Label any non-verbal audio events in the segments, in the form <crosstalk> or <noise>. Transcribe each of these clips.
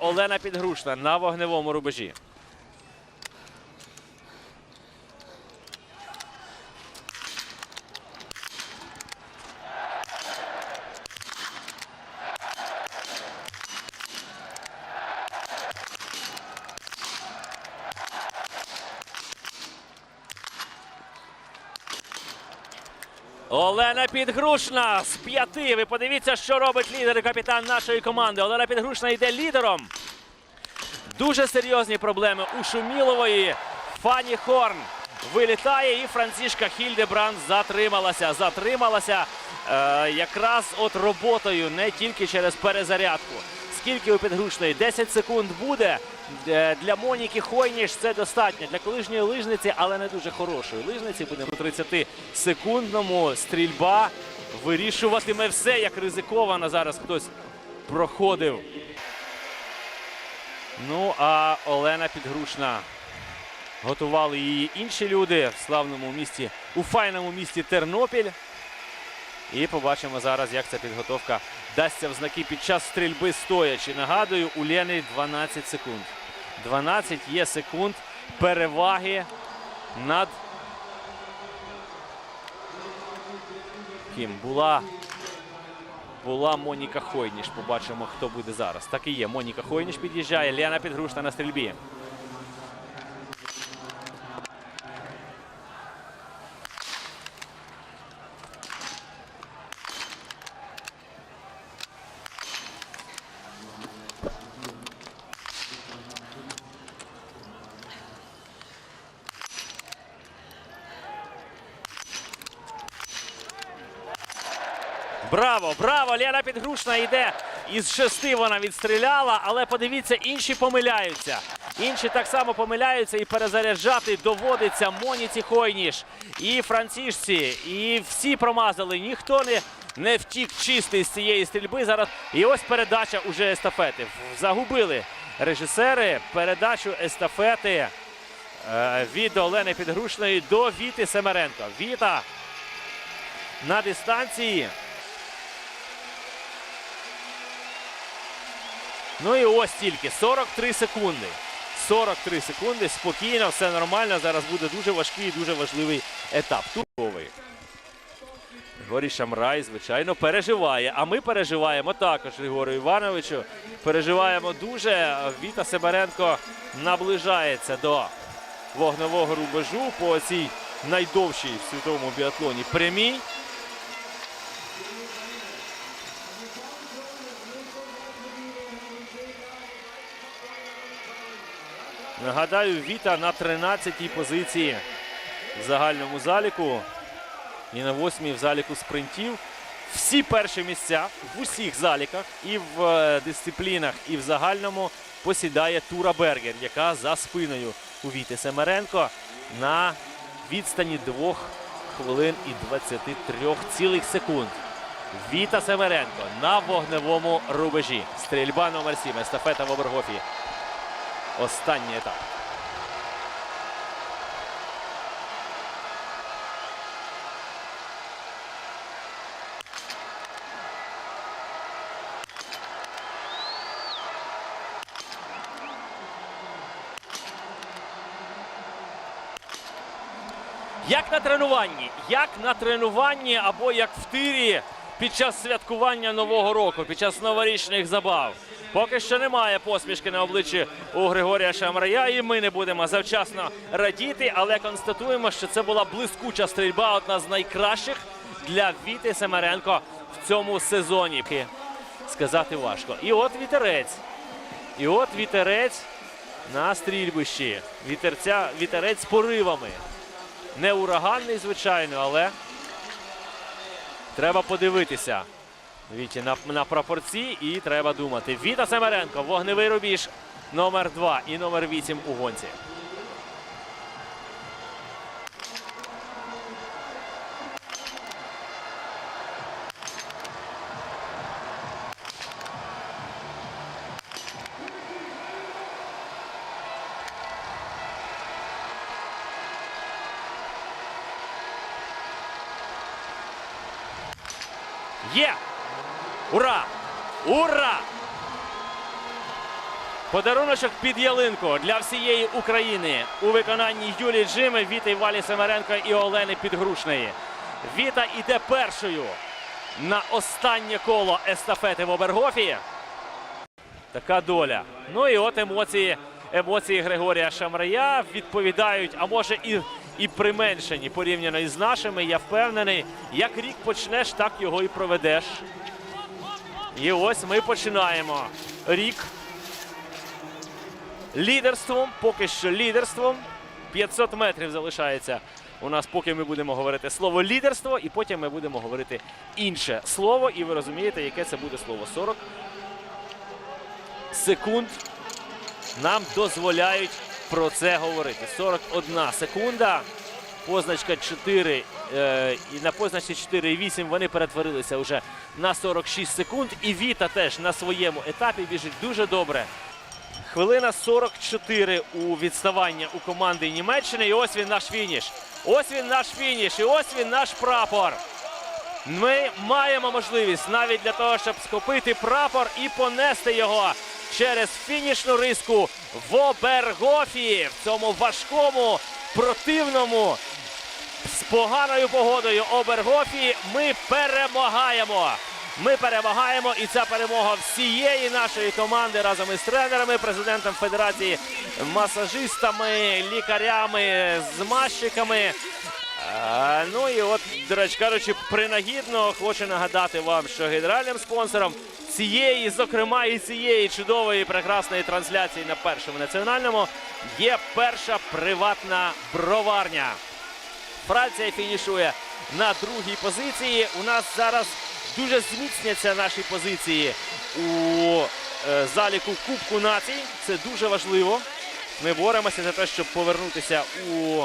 Олена Підгрушна на вогневому рубежі. Підгрушна з п'яти. Ви подивіться, що робить лідер і капітан нашої команди. Олена Підгрушна йде лідером. Дуже серйозні проблеми у Шумілової. Фані Хорн вилітає, і Францішка Хільдебран затрималася. Затрималася е, якраз от роботою, не тільки через перезарядку. Скільки у підгрушної? 10 секунд буде. Е, Для Моніки Хойніш це достатньо. Для колишньої лижниці, але не дуже хорошої лижниці. Буде у 30-секундному стрільба вирішуватиме все, як ризиковано зараз хтось проходив. Ну, а Олена Підгрушна готували її інші люди в славному місті, у файному місті Тернопіль. І побачимо зараз, як ця підготовка дасться в знаки під час стрільби стоячи. Нагадую, у Лени 12 секунд. 12 є секунд переваги над ким була. Була Моніка Хойніш. Побачимо, хто буде зараз. Так і є. Моніка Хойніш під'їжджає. Лена Підгрушна на стрільбі. Браво, браво! Лена Підгрушна йде. Із шести вона відстріляла, але подивіться, інші помиляються. Інші так само помиляються і перезаряджати доводиться Моніці Хойніш і Францішці. І всі промазали. Ніхто не, не втік чистий з цієї стрільби. Зараз і ось передача уже естафети. Загубили режисери передачу естафети е, від Олени Підгрушної до Віти Семеренко. Віта на дистанції. Ну і ось тільки 43 секунди. 43 секунди. Спокійно, все нормально. Зараз буде дуже важкий і дуже важливий етап. Турковий. Григорій Шамрай, звичайно, переживає. А ми переживаємо також Григорію Івановичу. Переживаємо дуже. Віта Себеренко наближається до вогневого рубежу по цій найдовшій в світовому біатлоні прямій. Нагадаю, Віта на 13-й позиції в загальному заліку і на 8-й в заліку спринтів. Всі перші місця в усіх заліках і в е, дисциплінах, і в загальному посідає Тура Бергер, яка за спиною у Віти Семеренко на відстані 2 хвилин і 23 цілих секунд. Віта Семеренко на вогневому рубежі. Стрільба номер 7. Естафета в Обергофі. Останній етап. Як на тренуванні, як на тренуванні або як в тирі під час святкування Нового року, під час новорічних забав. Поки що немає посмішки на обличчі у Григорія Шамрая, і ми не будемо завчасно радіти, але констатуємо, що це була блискуча стрільба, одна з найкращих для Віти Семеренко в цьому сезоні. Сказати важко. І от вітерець. І от вітерець на стрільбищі. Вітерця, вітерець з поривами. Не ураганний, звичайно, але треба подивитися. Віті на, на прапорці і треба думати. Віта Семеренко, вогневий рубіж номер 2 і номер 8 у гонці. Є! Ура! Ура! Подаруночок під ялинку для всієї України у виконанні Юлії Джими, Віти Валі Семеренко і Олени Підгрушної. Віта іде першою на останнє коло естафети в Обергофі. Така доля. Ну і от емоції, емоції Григорія Шамрая відповідають, а може і, і применшені порівняно із нашими. Я впевнений, як рік почнеш, так його і проведеш. І ось ми починаємо. Рік лідерством, поки що лідерством. 500 метрів залишається у нас, поки ми будемо говорити слово лідерство, і потім ми будемо говорити інше слово. І ви розумієте, яке це буде слово 40 секунд. Нам дозволяють про це говорити. 41 секунда. Позначка 4 е, і на позначці 4,8 вони перетворилися вже на 46 секунд. І Віта теж на своєму етапі біжить дуже добре. Хвилина 44 у відставання у команди Німеччини. І ось він наш фініш. Ось він наш фініш. І ось він наш прапор. Ми маємо можливість навіть для того, щоб схопити прапор і понести його через фінішну риску в Обергофі в цьому важкому, противному, з поганою погодою Обергофі. Ми перемагаємо. Ми перемагаємо, і ця перемога всієї нашої команди разом із тренерами, президентом федерації, масажистами, лікарями, змазчиками. Е, Ну і от, до речі кажучи, принагідно хочу нагадати вам, що генеральним спонсором цієї, зокрема, і цієї чудової прекрасної трансляції на першому національному є перша приватна броварня. Франція фінішує на другій позиції. У нас зараз дуже зміцняться наші позиції у е, заліку Кубку націй. Це дуже важливо. Ми боремося за те, щоб повернутися у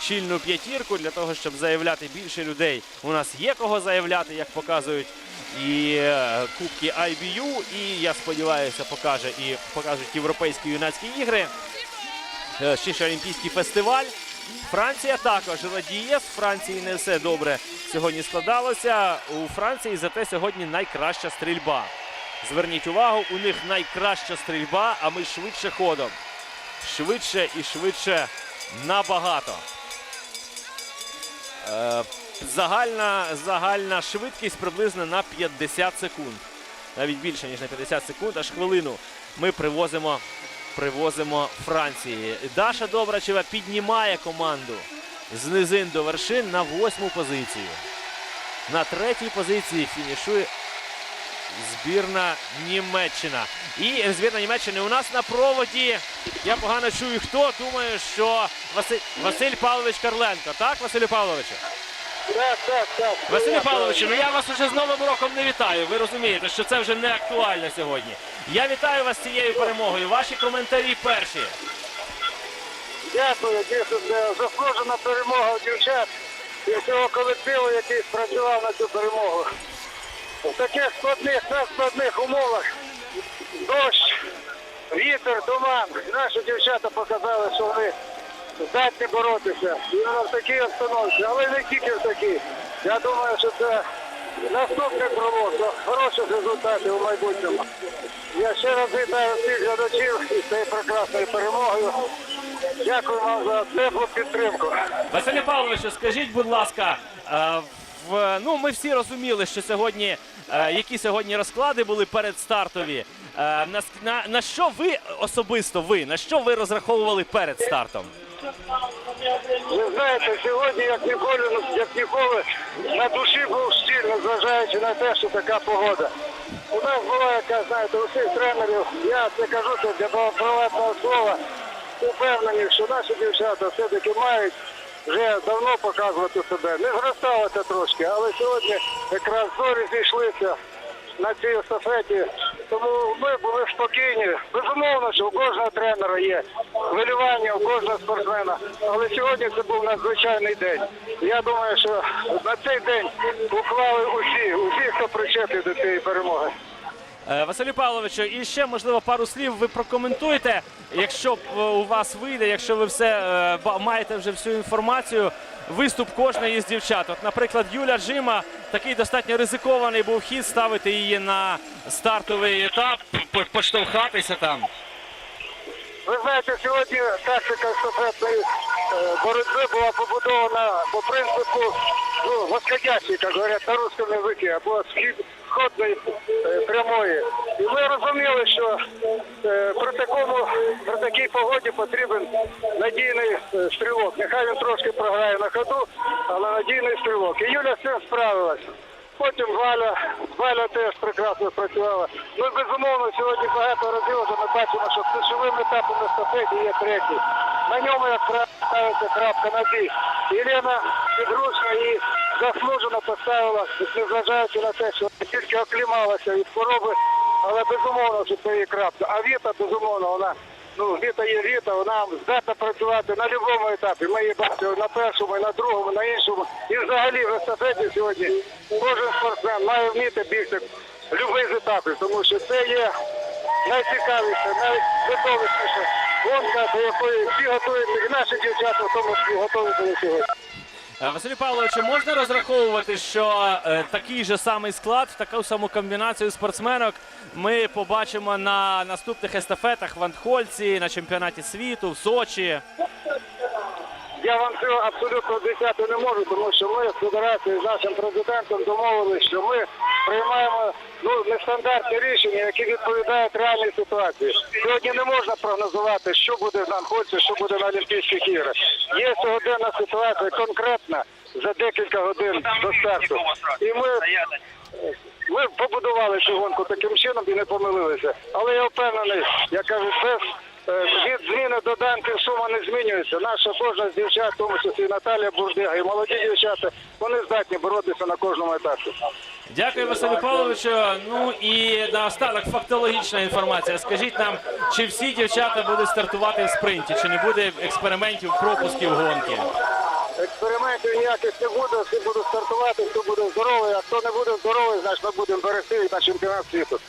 чільну п'ятірку для того, щоб заявляти більше людей. У нас є кого заявляти, як показують і е, Кубки IBU, і я сподіваюся, покаже і покажуть європейські юнацькі ігри. Ще ж Олімпійський фестиваль. Франція також радіє. З Франції не все добре сьогодні складалося. У Франції зате сьогодні найкраща стрільба. Зверніть увагу, у них найкраща стрільба, а ми швидше ходом. Швидше і швидше набагато. Е, загальна, загальна швидкість приблизно на 50 секунд. Навіть більше, ніж на 50 секунд, аж хвилину ми привозимо, привозимо Франції. Даша Добрачева піднімає команду з низин до вершин на восьму позицію. На третій позиції фінішує збірна Німеччина. І збірна Німеччини у нас на проводі. Я погано чую, хто думає, що Василь, Василь Павлович Карленко. Так, Василю Павловичу? Так, так, так. Василю Павловичу, ну я вас уже з Новим роком не вітаю. Ви розумієте, що це вже не актуально сьогодні. Я вітаю вас з цією перемогою. Ваші коментарі перші. Дякую, дійсно, це заслужена перемога у дівчат і всього колективу, який спрацював на цю перемогу. В таких складних, надскладних умовах дощ, вітер, туман. Наші дівчата показали, що вони здатні боротися. Іменно в такій обстановці, але не тільки в такій. Я думаю, що це наступний пролог до хороших результатів у майбутньому. Я ще раз вітаю всіх глядачів із цією прекрасною перемогою. Дякую вам за теплу підтримку. Василю Павловичу, скажіть, будь ласка, в, ну ми всі розуміли, що сьогодні, е, які сьогодні розклади були передстартові. Е, на, на, на що ви особисто ви, на що ви розраховували перед стартом? Ви знаєте, сьогодні, як ніколи, як ніколи, на душі був стіль, незважаючи на те, що така погода. У нас була яка, знаєте, у всіх тренерів, я це кажу це для приватного слова, упевнені, що наші дівчата все-таки мають вже давно показувати себе. Не зросталося трошки, але сьогодні якраз зорі зійшлися на цій естафеті. Тому ми були спокійні. Безумовно, що у кожного тренера є хвилювання, у кожного спортсмена. Але сьогодні це був надзвичайний день. Я думаю, що на цей день уклали усі, усі, хто причетний до цієї перемоги. Е, Василю Павловичу, і ще можливо пару слів ви прокоментуєте, якщо е, у вас вийде, якщо ви все е, маєте вже всю інформацію. Виступ кожної з дівчат. От, наприклад, Юля Джима такий достатньо ризикований був хід ставити її на стартовий етап, поштовхатися там. Ви знаєте, сьогодні тактика естафетної е, боротьби була побудована по принципу ну, восходящей, як говорять на русском язикі, або схід сходної е, прямої. І ми розуміли, що е, при такому при такій погоді потрібен надійний е, стрілок. Нехай він трошки програє на ходу, але надійний стрілок. І Юля з цим справилась. Потім Валя, Валя теж прекрасно працювала. Ну, безумовно, сьогодні багато разів вже ми бачимо, що ключовим етапом естафеті є третій. На ньому як правило, ставиться крапка на бій. Єлена підручна і заслужено поставила, незважаючи на те, що тільки оклімалася від хвороби, але безумовно, що це є крапка. А Віта, безумовно, вона Ну, Віта є Віта, вона здатна працювати на будь-якому етапі. Ми її бачили на першому, на другому, на іншому. І взагалі в естафеті сьогодні кожен спортсмен має вміти будь-який з етапів, тому що це є найцікавіше, найвидовищніше гонка, до якої всі готуються, і наші дівчата в тому числі готуються до сьогодні. Е, Василю Павловичу, можна розраховувати, що е, такий же самий склад, таку саму комбінацію спортсменок ми побачимо на наступних естафетах в Антхольці, на чемпіонаті світу, в Сочі. Я вам цього абсолютно обіцяти не можу, тому що ми з федерацією з нашим президентом домовилися, що ми приймаємо ну нестандартні рішення, які відповідають реальній ситуації. Сьогодні не можна прогнозувати, що буде в Анхольці, що буде на Олімпійських іграх. Є сьогоденна ситуація конкретна за декілька годин до старту. І ми ми побудували цю гонку таким чином і не помилилися. Але я впевнений, я кажу, без від зміни до данки сума не змінюється. Наша кожна з дівчат, в тому числі Наталія Бурдига, і молоді дівчата, вони здатні боротися на кожному етапі. Дякую, Василю Павловичу. Ну і наостанок фактологічна інформація. Скажіть нам, чи всі дівчата будуть стартувати в спринті, чи не буде експериментів пропусків гонки? Експериментів ніяких не буде, всі будуть стартувати, хто буде здоровий, а хто не буде здоровий, значить ми будемо берегти на чемпіонат світу.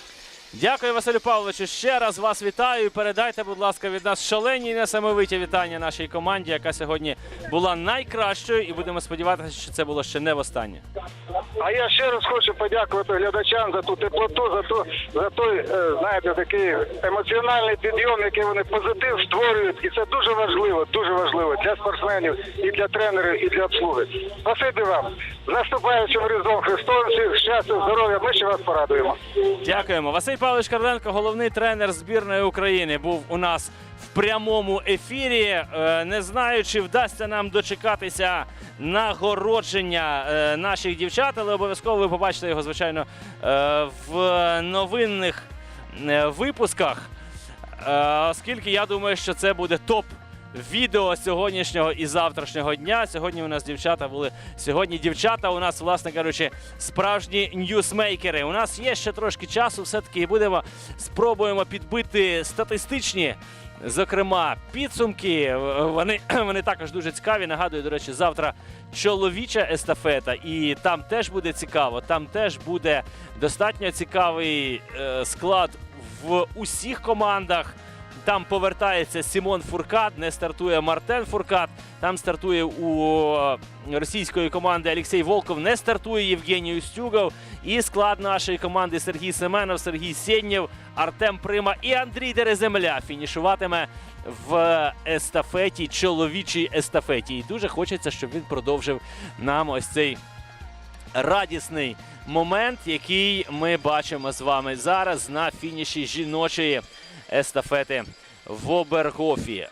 Дякую, Василю Павловичу. Ще раз вас вітаю. і Передайте, будь ласка, від нас шалені і несамовиті вітання нашій команді, яка сьогодні була найкращою, і будемо сподіватися, що це було ще не востаннє. А я ще раз хочу подякувати глядачам за ту теплоту, за ту за той, е, знаєте, такий емоціональний підйом, який вони позитив створюють. І це дуже важливо, дуже важливо для спортсменів, і для тренерів, і для обслуги. Спасибі вам. Наступаючим Різдвом Христовим, щастя, здоров'я. Ми ще вас порадуємо. Дякуємо. Василь Павлович Карленко, головний тренер збірної України, був у нас в прямому ефірі. Е, Не знаю, чи вдасться нам дочекатися нагородження е, наших дівчат, але обов'язково ви побачите його, звичайно, е, в новинних випусках. Оскільки я думаю, що це буде топ. Відео сьогоднішнього і завтрашнього дня. Сьогодні у нас дівчата були. Сьогодні дівчата у нас, власне кажучи, справжні ньюсмейкери. У нас є ще трошки часу, все-таки і будемо спробуємо підбити статистичні. Зокрема, підсумки вони, <clears throat> вони також дуже цікаві. Нагадую, до речі, завтра чоловіча естафета, і там теж буде цікаво. Там теж буде достатньо цікавий е, склад в усіх командах. Там повертається Сімон Фуркат, не стартує Мартен Фуркат. Там стартує у е, російської команди Олексій Волков, не стартує Євгеній Устюгов. І склад нашої команди Сергій Семенов, Сергій Сєнєв, Артем Прима і Андрій Дереземля фінішуватиме в естафеті, чоловічій естафеті. І дуже хочеться, щоб він продовжив нам ось цей радісний момент, який ми бачимо з вами зараз на фініші жіночої естафети в Обергофі.